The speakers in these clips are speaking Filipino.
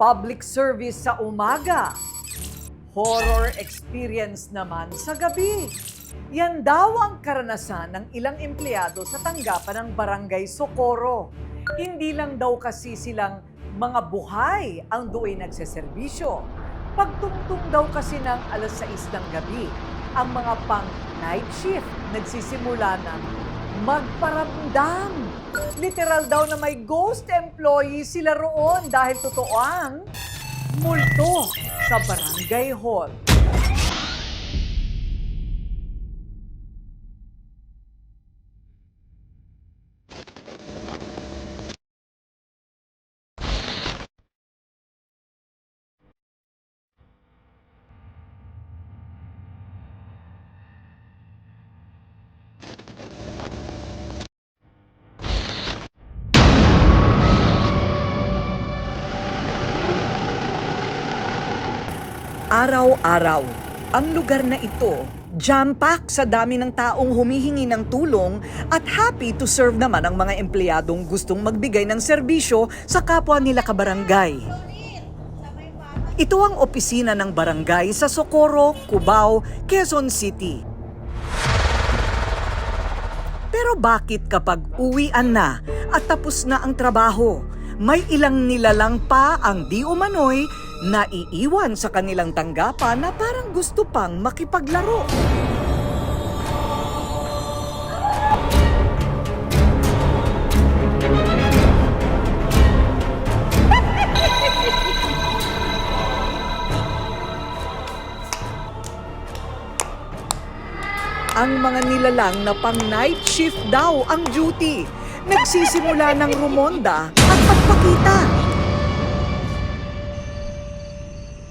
public service sa umaga. Horror experience naman sa gabi. Yan daw ang karanasan ng ilang empleyado sa tanggapan ng Barangay Socorro. Hindi lang daw kasi silang mga buhay ang doon nagseserbisyo. Pagtungtong daw kasi ng alas 6 ng gabi, ang mga pang night shift nagsisimula ng magparamdam. Literal daw na may ghost employee sila roon dahil totoo ang multo sa barangay hall. Araw-araw, ang lugar na ito, jam-pack sa dami ng taong humihingi ng tulong at happy to serve naman ang mga empleyadong gustong magbigay ng serbisyo sa kapwa nila kabarangay. Ito ang opisina ng barangay sa Socorro, Cubao, Quezon City. Pero bakit kapag uwian na at tapos na ang trabaho, may ilang nilalang pa ang di umano'y naiiwan sa kanilang tanggapan na parang gusto pang makipaglaro. Ang mga nilalang na pang night shift daw ang duty. Nagsisimula ng rumonda at pagpakita.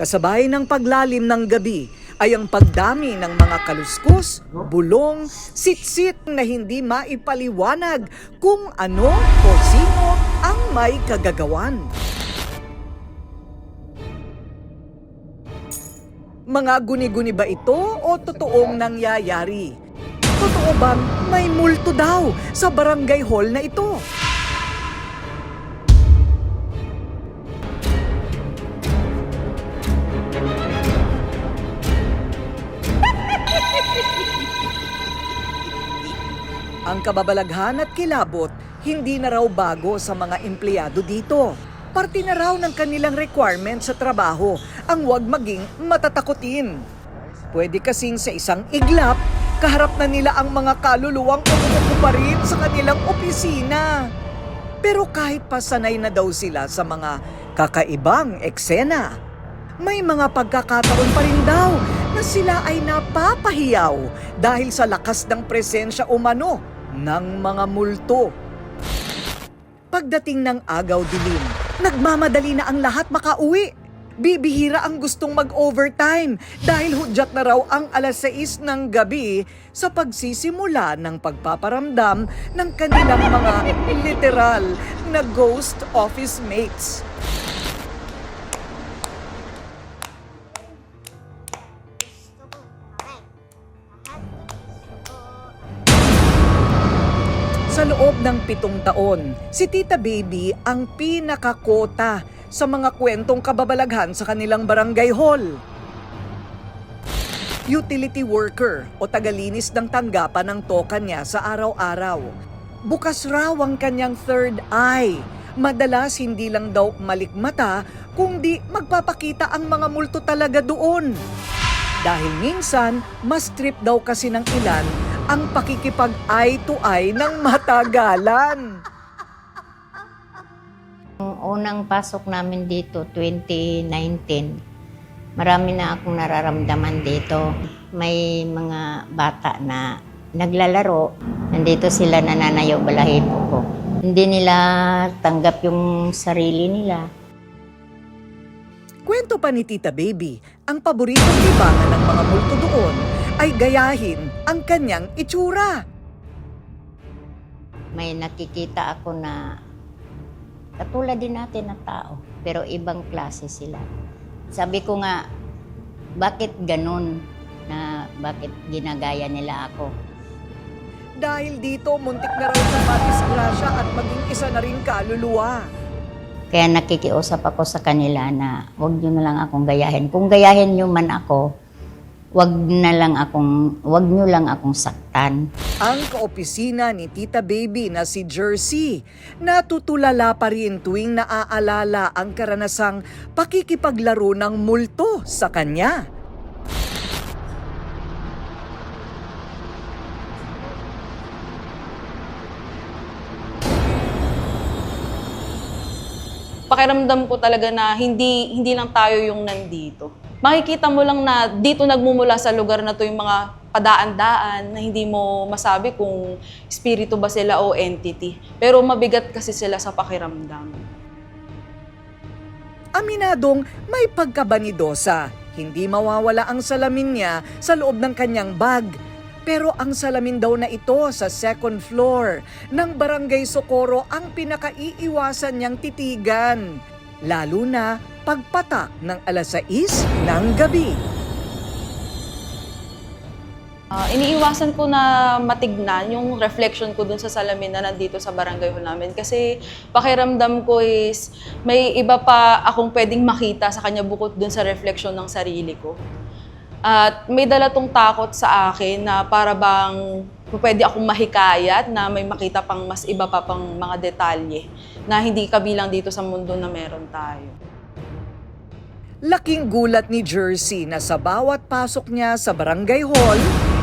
Kasabay ng paglalim ng gabi ay ang pagdami ng mga kaluskos, bulong, sitsit na hindi maipaliwanag kung ano o sino ang may kagagawan. Mga guni-guni ba ito o totoong nangyayari? Totoo bang may multo daw sa barangay hall na ito? Kababalaghan at kilabot hindi na raw bago sa mga empleyado dito. Parte na raw ng kanilang requirement sa trabaho ang huwag maging matatakutin. Pwede kasing sa isang iglap, kaharap na nila ang mga kaluluwang umuupo pa rin sa kanilang opisina. Pero kahit pa sanay na daw sila sa mga kakaibang eksena, may mga pagkakataon pa rin daw na sila ay napapahiyaw dahil sa lakas ng presensya umano ng mga multo. Pagdating ng agaw dilim, nagmamadali na ang lahat makauwi. Bibihira ang gustong mag-overtime dahil hudyat na raw ang alas 6 ng gabi sa pagsisimula ng pagpaparamdam ng kanilang mga literal na ghost office mates. Sa loob ng pitong taon, si Tita Baby ang pinakakota sa mga kwentong kababalaghan sa kanilang barangay hall. Utility worker o tagalinis ng tanggapan ng toka niya sa araw-araw. Bukas raw ang kanyang third eye. Madalas hindi lang daw malikmata, kundi magpapakita ang mga multo talaga doon. Dahil minsan, mas trip daw kasi ng ilan ang pakikipag eye to eye ng matagalan. Nung unang pasok namin dito, 2019, marami na akong nararamdaman dito. May mga bata na naglalaro, nandito sila nananayaw balahibo ko. Hindi nila tanggap yung sarili nila. Kwento pa ni Tita Baby, ang paboritong libangan ng mga multo doon ay gayahin ang kanyang itsura. May nakikita ako na katulad din natin na tao, pero ibang klase sila. Sabi ko nga, bakit ganun na bakit ginagaya nila ako? Dahil dito, muntik na raw sa madisgrasya at maging isa na rin kaluluwa. Kaya nakikiusap ako sa kanila na wag nyo na lang akong gayahin. Kung gayahin nyo man ako, wag na lang akong, wag nyo lang akong saktan. Ang kaopisina ni Tita Baby na si Jersey, natutulala pa rin tuwing naaalala ang karanasang pakikipaglaro ng multo sa kanya. pakiramdam ko talaga na hindi hindi lang tayo yung nandito. Makikita mo lang na dito nagmumula sa lugar na to yung mga padaan-daan na hindi mo masabi kung espiritu ba sila o entity. Pero mabigat kasi sila sa pakiramdam. Aminadong may pagkabanidosa. Hindi mawawala ang salamin niya sa loob ng kanyang bag. Pero ang salamin daw na ito sa second floor ng Barangay Socorro ang pinakaiiwasan niyang titigan. Lalo na pagpatak ng alas 6 ng gabi. Ah, iniiwasan ko na matignan yung reflection ko dun sa salamin na nandito sa barangay hall namin. Kasi pakiramdam ko is may iba pa akong pwedeng makita sa kanya bukod dun sa reflection ng sarili ko. At may dala tong takot sa akin na para bang pwede akong mahikayat na may makita pang mas iba pa pang mga detalye na hindi kabilang dito sa mundo na meron tayo. Laking gulat ni Jersey na sa bawat pasok niya sa barangay hall,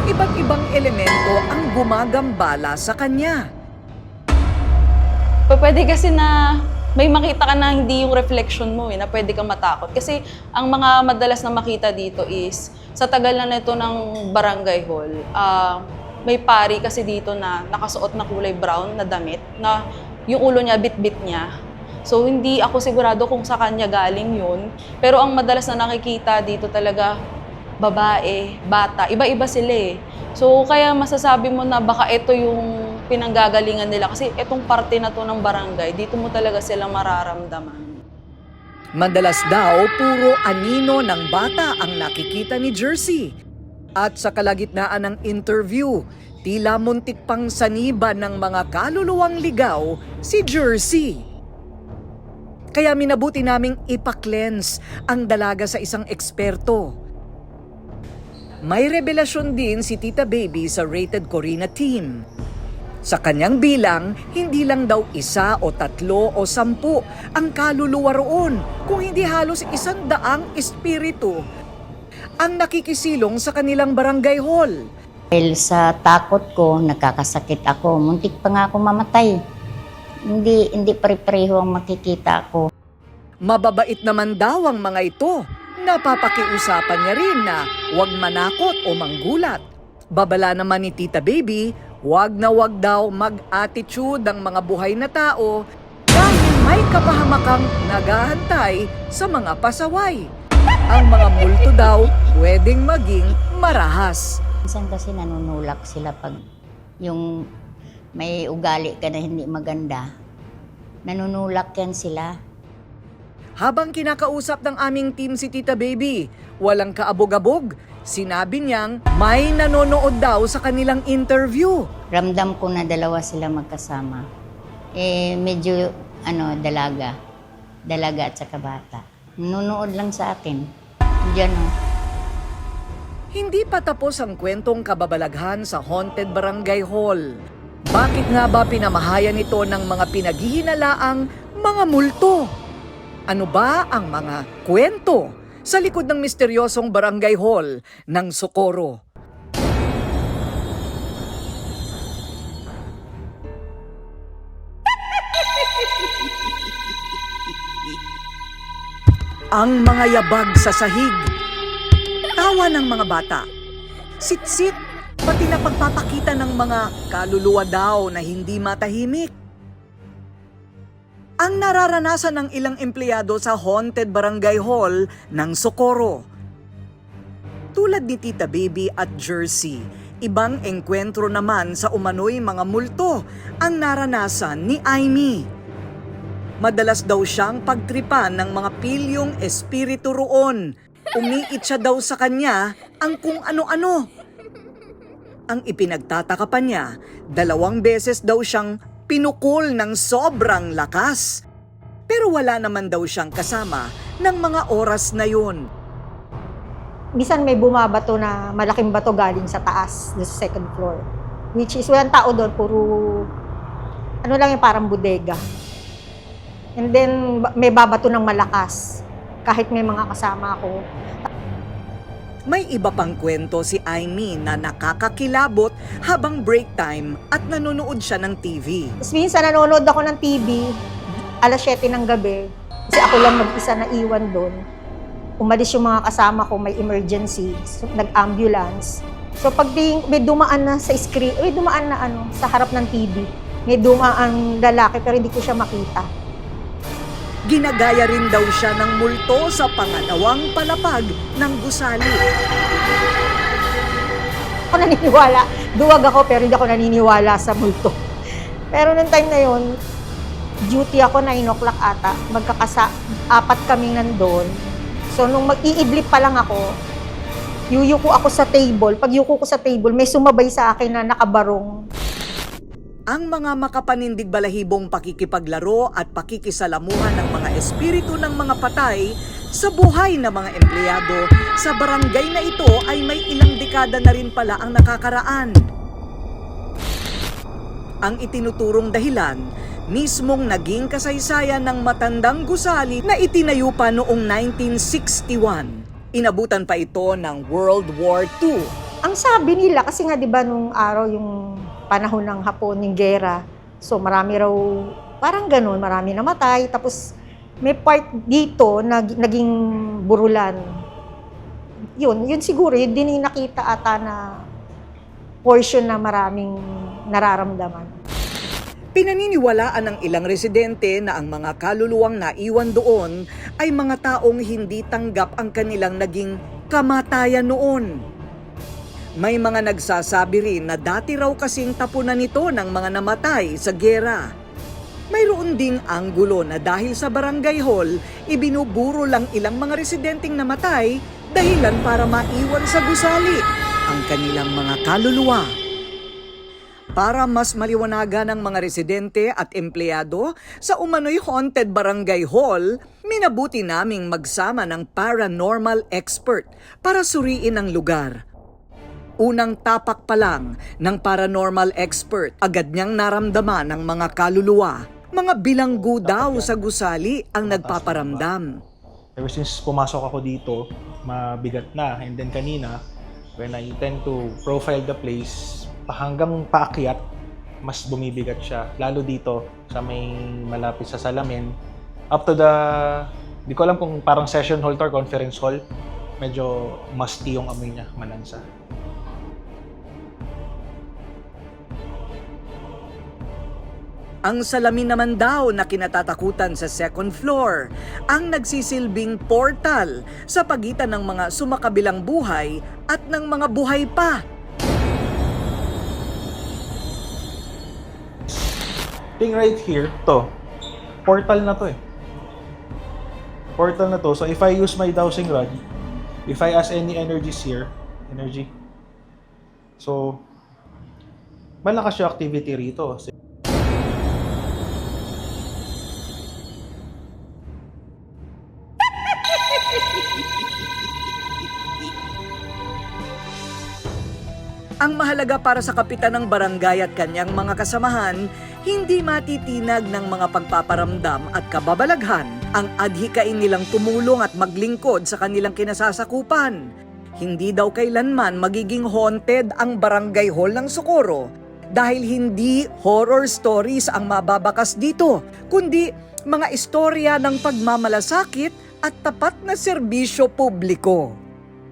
iba't ibang elemento ang gumagambala sa kanya. Pwede kasi na may makita ka na hindi yung reflection mo eh, na pwede kang matakot. Kasi ang mga madalas na makita dito is, sa tagal na nito ng barangay hall, ah, may pari kasi dito na nakasuot na kulay brown na damit, na yung ulo niya, bit-bit niya. So, hindi ako sigurado kung sa kanya galing yun. Pero ang madalas na nakikita dito talaga, babae, bata, iba-iba sila eh. So, kaya masasabi mo na baka ito yung pinanggagalingan nila. Kasi itong parte na to ng barangay, dito mo talaga sila mararamdaman. Madalas daw, puro anino ng bata ang nakikita ni Jersey. At sa kalagitnaan ng interview, tila muntik pang saniba ng mga kaluluwang ligaw si Jersey. Kaya minabuti naming ipaklens ang dalaga sa isang eksperto. May revelasyon din si Tita Baby sa Rated Corina team. Sa kanyang bilang, hindi lang daw isa o tatlo o sampu ang kaluluwa roon, kung hindi halos isang daang espiritu ang nakikisilong sa kanilang barangay hall. Dahil sa takot ko, nakakasakit ako. Muntik pa nga ako mamatay. Hindi, hindi pare-pareho ang makikita ko. Mababait naman daw ang mga ito. Napapakiusapan niya rin na huwag manakot o manggulat. Babala naman ni Tita Baby, huwag na huwag daw mag-attitude ang mga buhay na tao dahil may kapahamakang naghahantay sa mga pasaway. Ang mga multo daw pwedeng maging marahas. Minsan kasi nanunulak sila pag yung may ugali ka na hindi maganda. Nanunulak yan sila. Habang kinakausap ng aming team si Tita Baby, walang kaabog-abog. Sinabi niyang may nanonood daw sa kanilang interview. Ramdam ko na dalawa sila magkasama. Eh, medyo, ano, dalaga. Dalaga at saka bata. Nunood lang sa akin. Diyan, oh. Hindi pa tapos ang kwentong kababalaghan sa Haunted Barangay Hall. Bakit nga ba pinamahayan ito ng mga pinaghihinalaang mga multo? Ano ba ang mga kwento sa likod ng misteryosong barangay hall ng Socorro? Ang mga yabag sa sahig tawa ng mga bata. Sitsit, pati na pagpapakita ng mga kaluluwa daw na hindi matahimik. Ang nararanasan ng ilang empleyado sa Haunted Barangay Hall ng Socorro. Tulad ni Tita Baby at Jersey, ibang engkwentro naman sa umano'y mga multo ang naranasan ni Aimee. Madalas daw siyang pagtripan ng mga pilyong espiritu roon. Umiit siya daw sa kanya ang kung ano-ano. Ang ipinagtataka pa niya, dalawang beses daw siyang pinukol ng sobrang lakas. Pero wala naman daw siyang kasama ng mga oras na yun. Bisan may bumabato na malaking bato galing sa taas, sa second floor. Which is, walang tao doon, puro, ano lang yung parang bodega. And then, may babato ng malakas. Kahit may mga kasama ako. May iba pang kwento si Aimee na nakakakilabot habang break time at nanonood siya ng TV. Minsan nanonood ako ng TV, alas 7 ng gabi, kasi ako lang mag-isa na iwan doon. Umalis yung mga kasama ko, may emergency, so, nag-ambulance. So pag di, may dumaan na sa screen, may dumaan na ano, sa harap ng TV, may dumaan lalaki pero hindi ko siya makita. Ginagaya rin daw siya ng multo sa pangalawang palapag ng gusali. Ako naniniwala, duwag ako pero hindi ako naniniwala sa multo. Pero nung time na yon, duty ako 9 o'clock ata, magkakasa, apat kami nandun. So nung mag-iidlip pa lang ako, yuyuko ako sa table. Pag yuko ko sa table, may sumabay sa akin na nakabarong. Ang mga makapanindig balahibong pakikipaglaro at pakikisalamuhan ng mga espiritu ng mga patay sa buhay ng mga empleyado sa barangay na ito ay may ilang dekada na rin pala ang nakakaraan. Ang itinuturong dahilan, mismong naging kasaysayan ng matandang gusali na itinayo pa noong 1961. Inabutan pa ito ng World War II. Ang sabi nila, kasi nga di ba nung araw yung panahon ng Hapon, yung gera, so marami raw, parang ganun, marami namatay. Tapos may part dito na gi- naging burulan. Yun, yun siguro, yun din yung nakita ata na portion na maraming nararamdaman. Pinaniniwalaan ng ilang residente na ang mga kaluluwang naiwan doon ay mga taong hindi tanggap ang kanilang naging kamatayan noon. May mga nagsasabi rin na dati raw kasing tapunan nito ng mga namatay sa gera. Mayroon ding anggulo na dahil sa barangay hall, ibinuburo lang ilang mga residenteng namatay dahilan para maiwan sa gusali ang kanilang mga kaluluwa. Para mas maliwanagan ng mga residente at empleyado sa umano'y haunted barangay hall, minabuti naming magsama ng paranormal expert para suriin ang lugar. Unang tapak pa lang ng paranormal expert, agad niyang naramdaman ng mga kaluluwa. Mga bilanggo daw sa gusali ang nagpaparamdam. Ever since pumasok ako dito, mabigat na. And then kanina, when I tend to profile the place, hanggang paakyat, mas bumibigat siya. Lalo dito, sa may malapit sa salamin. Up to the, di ko alam kung parang session hall or conference hall. Medyo musty yung amoy niya, malansa. Ang salamin naman daw na kinatatakutan sa second floor ang nagsisilbing portal sa pagitan ng mga sumakabilang buhay at ng mga buhay pa. Thing right here, to. Portal na to eh. Portal na to. So if I use my dowsing rod, if I ask any energies here, energy. So, malakas yung activity rito. Ang mahalaga para sa kapitan ng barangay at kanyang mga kasamahan, hindi matitinag ng mga pagpaparamdam at kababalaghan ang adhikain nilang tumulong at maglingkod sa kanilang kinasasakupan. Hindi daw kailanman magiging haunted ang barangay hall ng Socorro dahil hindi horror stories ang mababakas dito, kundi mga istorya ng pagmamalasakit at tapat na serbisyo publiko.